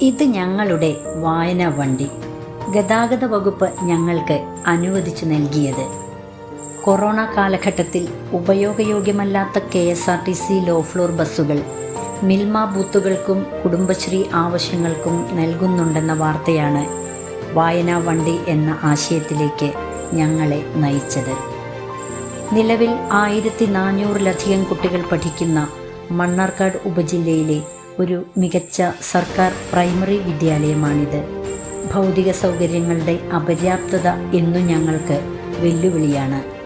ഇത് ഞങ്ങളുടെ വായന വണ്ടി ഗതാഗത വകുപ്പ് ഞങ്ങൾക്ക് അനുവദിച്ചു നൽകിയത്. കൊറോണ കാലഘട്ടത്തിൽ ഉപയോഗയോഗ്യമല്ലാത്ത K S R T C low floor ബസ്സുകൾ മിൽമ ബൂത്തുകൾക്കും കുടുംബശ്രീ ആവശ്യങ്ങൾക്കും നൽകുന്നുണ്ടെന്ന വാർത്തയാണ് വായനാ വണ്ടി എന്ന ആശയത്തിലേക്ക് ഞങ്ങളെ നയിച്ചത്. നിലവിൽ ആയിരത്തി നാനൂറിലധികം കുട്ടികൾ പഠിക്കുന്ന മണ്ണാർക്കാട് ഉപജില്ലയിലെ ഒരു മികച്ച സർക്കാർ പ്രൈമറി വിദ്യാലയമാണിത്. ഭൗതിക സൗകര്യങ്ങളുടെ അപര്യാപ്തത എന്നു ഞങ്ങൾക്ക് വെല്ലുവിളിയാണ്.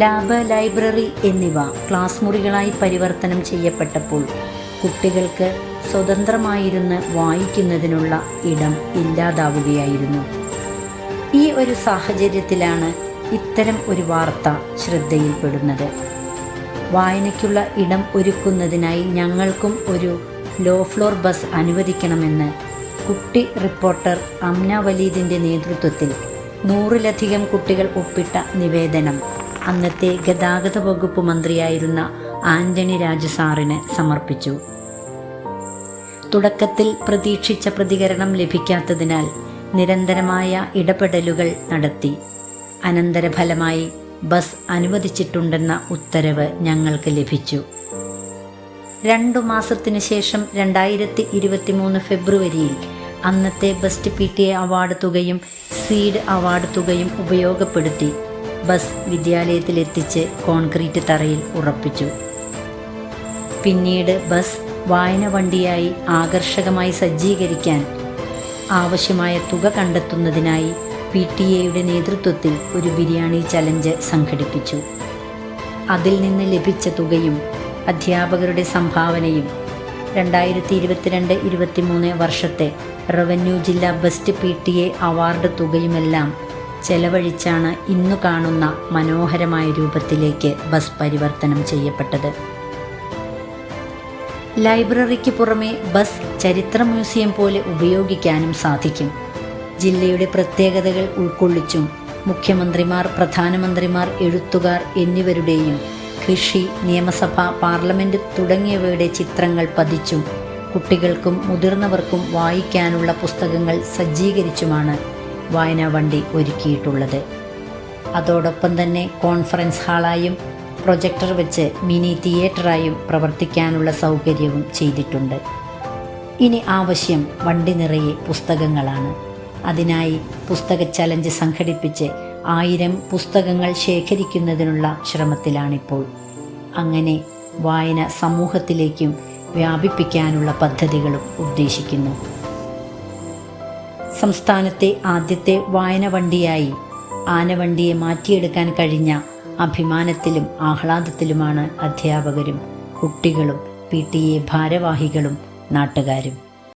ലാബ് ലൈബ്രറി എന്നിവ ക്ലാസ് മുറികളായി പരിവർത്തനം ചെയ്യപ്പെട്ടപ്പോൾ കുട്ടികൾക്ക് സ്വതന്ത്രമായിരുന്ന് വായിക്കുന്നതിനുള്ള ഇടം ഇല്ലാതാവുകയായിരുന്നു. ഈ ഒരു സാഹചര്യത്തിലാണ് ഇത്തരം ഒരു വാർത്ത ശ്രദ്ധയിൽപ്പെടുന്നത്. വായനയ്ക്കുള്ള ഇടം ഒരുക്കുന്നതിനായി ഞങ്ങൾക്കും ഒരു ലോ ഫ്ലോർ ബസ് അനുവദിക്കണമെന്ന് കുട്ടി റിപ്പോർട്ടർ അമ്ന വലീദിന്റെ നേതൃത്വത്തിൽ നൂറിലധികം കുട്ടികൾ ഒപ്പിട്ട നിവേദനം. അന്നത്തെ ഗതാഗത വകുപ്പ് മന്ത്രിയായിരുന്ന ആന്റണി രാജു സാറിന് സമർപ്പിച്ചു. തുടക്കത്തിൽ പ്രതീക്ഷിച്ച പ്രതികരണം ലഭിക്കാത്തതിനാൽ നിരന്തരമായ ഇടപെടലുകൾ നടത്തി. അനന്തരഫലമായി ബസ് അനുവദിച്ചിട്ടുണ്ടെന്ന ഉത്തരവ് ഞങ്ങൾക്ക് ലഭിച്ചു. രണ്ടു മാസത്തിനു ശേഷം രണ്ടായിരത്തി ഇരുപത്തി മൂന്ന് ഫെബ്രുവരിയിൽ അന്നത്തെ best P T A award തുകയും സീഡ് അവാർഡ് തുകയും ഉപയോഗപ്പെടുത്തി ബസ് വിദ്യാലയത്തിലെത്തിച്ച് കോൺക്രീറ്റ് തറയിൽ ഉറപ്പിച്ചു. പിന്നീട് ബസ് വായന വണ്ടിയായി ആകർഷകമായി സജ്ജീകരിക്കാൻ ആവശ്യമായ തുക കണ്ടെത്തുന്നതിനായി പി ടി എയുടെ നേതൃത്വത്തിൽ ഒരു ബിരിയാണി ചലഞ്ച് സംഘടിപ്പിച്ചു. അതിൽ നിന്ന് ലഭിച്ച തുകയും അധ്യാപകരുടെ സംഭാവനയും. രണ്ടായിരത്തി ഇരുപത്തിരണ്ട് ഇരുപത്തിമൂന്ന് വർഷത്തെ റവന്യൂ ജില്ലാ best P T A award തുകയുമെല്ലാം ചെലവഴിച്ചാണ് ഇന്നു കാണുന്ന മനോഹരമായ രൂപത്തിലേക്ക് ബസ് പരിവർത്തനം ചെയ്യപ്പെട്ടത്. ലൈബ്രറിക്ക് പുറമെ ബസ് ചരിത്ര മ്യൂസിയം പോലെ ഉപയോഗിക്കാനും സാധിക്കും. ജില്ലയുടെ പ്രത്യേകതകൾ ഉൾക്കൊള്ളിച്ചും മുഖ്യമന്ത്രിമാർ പ്രധാനമന്ത്രിമാർ എഴുത്തുകാർ എന്നിവരുടെയും കൃഷി നിയമസഭ പാർലമെന്റ് തുടങ്ങിയവയുടെ ചിത്രങ്ങൾ പതിച്ചും കുട്ടികൾക്കും മുതിർന്നവർക്കും വായിക്കാനുള്ള പുസ്തകങ്ങൾ സജ്ജീകരിച്ചുമാണ് വായനാ വണ്ടി ഒരുക്കിയിട്ടുള്ളത്. അതോടൊപ്പം തന്നെ കോൺഫറൻസ് ഹാളായും പ്രൊജക്ടർ വെച്ച് മിനി തിയേറ്ററായും പ്രവർത്തിക്കാനുള്ള സൗകര്യവും ചെയ്തിട്ടുണ്ട്. ഇനി ആവശ്യം വണ്ടി നിറയെ പുസ്തകങ്ങളാണ്. അതിനായി പുസ്തക ചലഞ്ച് സംഘടിപ്പിച്ച് ആയിരം പുസ്തകങ്ങൾ ശേഖരിക്കുന്നതിനുള്ള ശ്രമത്തിലാണിപ്പോൾ. അങ്ങനെ വായന സമൂഹത്തിലേക്കും വ്യാപിപ്പിക്കാനുള്ള പദ്ധതികളും ഉദ്ദേശിക്കുന്നു. സംസ്ഥാനത്തെ ആദ്യത്തെ വായന വണ്ടിയായി ആനവണ്ടിയെ മാറ്റിയെടുക്കാൻ കഴിഞ്ഞ അഭിമാനത്തിലും ആഹ്ലാദത്തിലുമാണ് അധ്യാപകരും കുട്ടികളും പി ടി എ ഭാരവാഹികളും നാട്ടുകാരും.